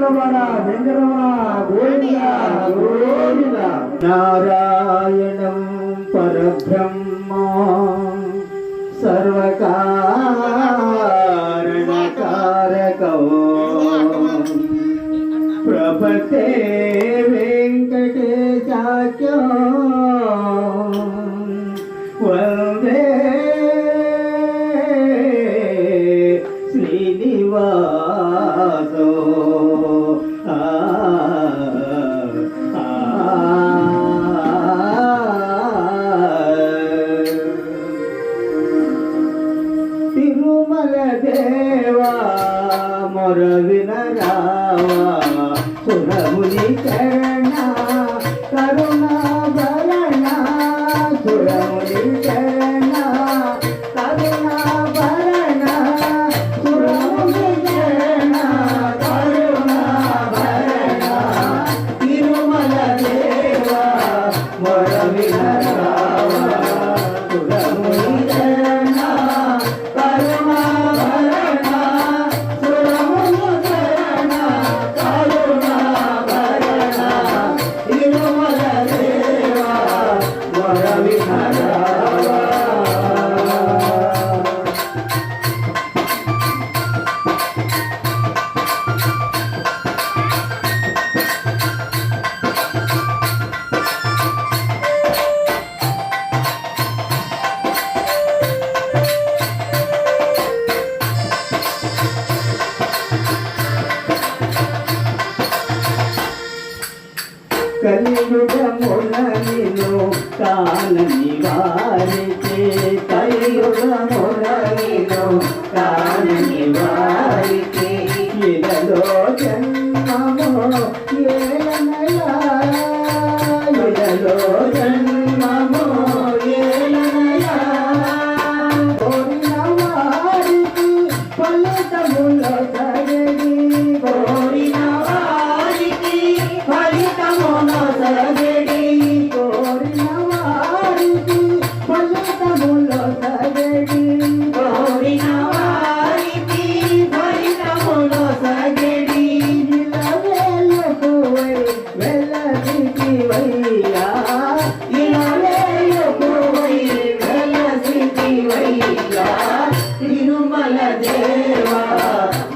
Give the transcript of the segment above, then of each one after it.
వెంకటరమణ వెంకటరమణ గోవింద గోవింద. నారాయణం పరబ్రహ్మ సర్వకారణకారకో. ప్రపతే కొరవిన రావా సురముని కరుణ కరుణా బలా కలియుగములనిలో కాలని వారికే కలియుగములనిలో కాలని వారికే ఇలలో జన్మము ఏలనలో జన్మము ఏలనలో వారికి ఫలితములో తగే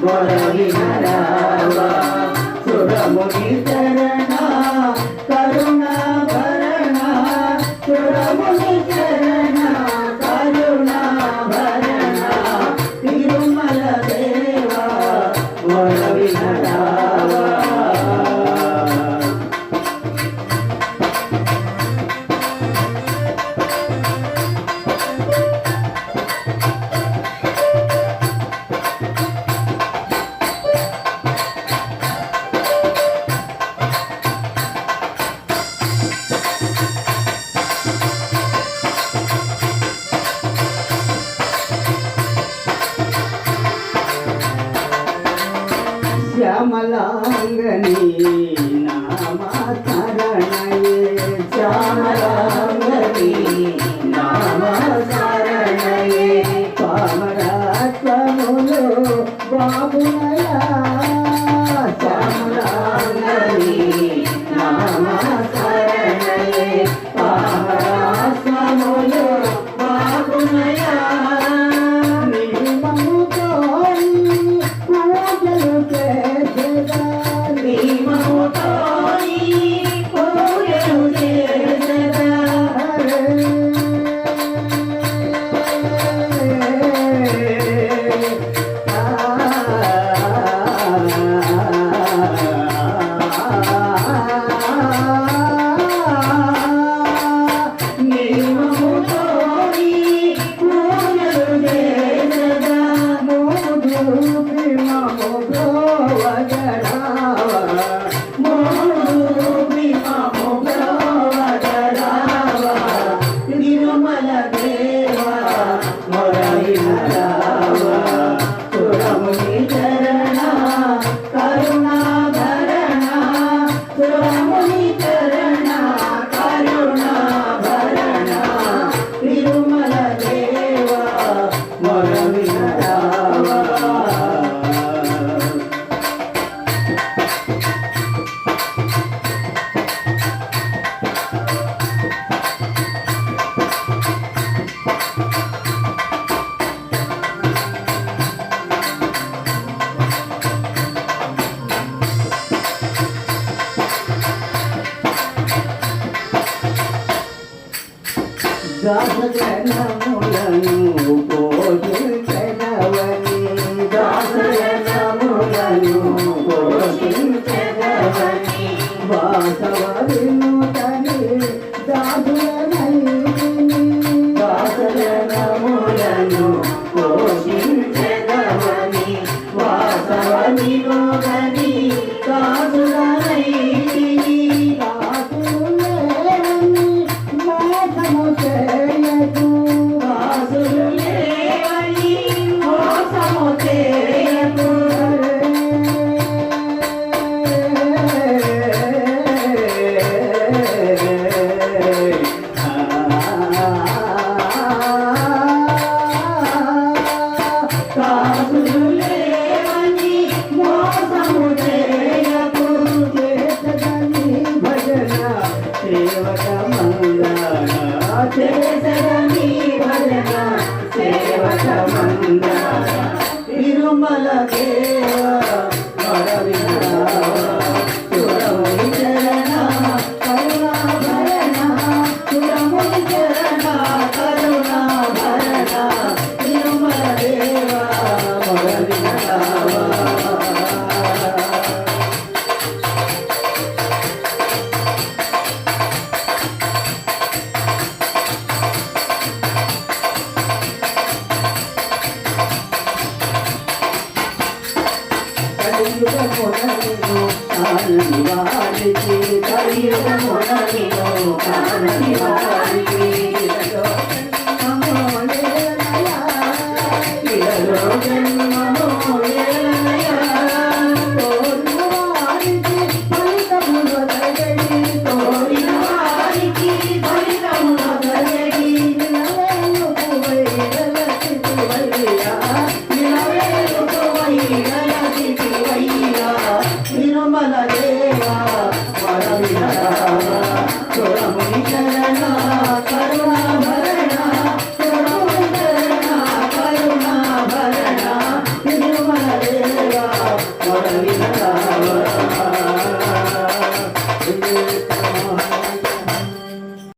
Bye. శ్యామలాంగని నామరణయే శ్యామలాంగని నామరణయే పామరాత్మములు బాబునయా శ్యామలాంగని Thank you. దాసనములను పోషించగవని దాసనములను పోషించగవని వాసవ వినుతని దాసులనైతిని దాసనములను పోషించ 言われて誰でも何も感じない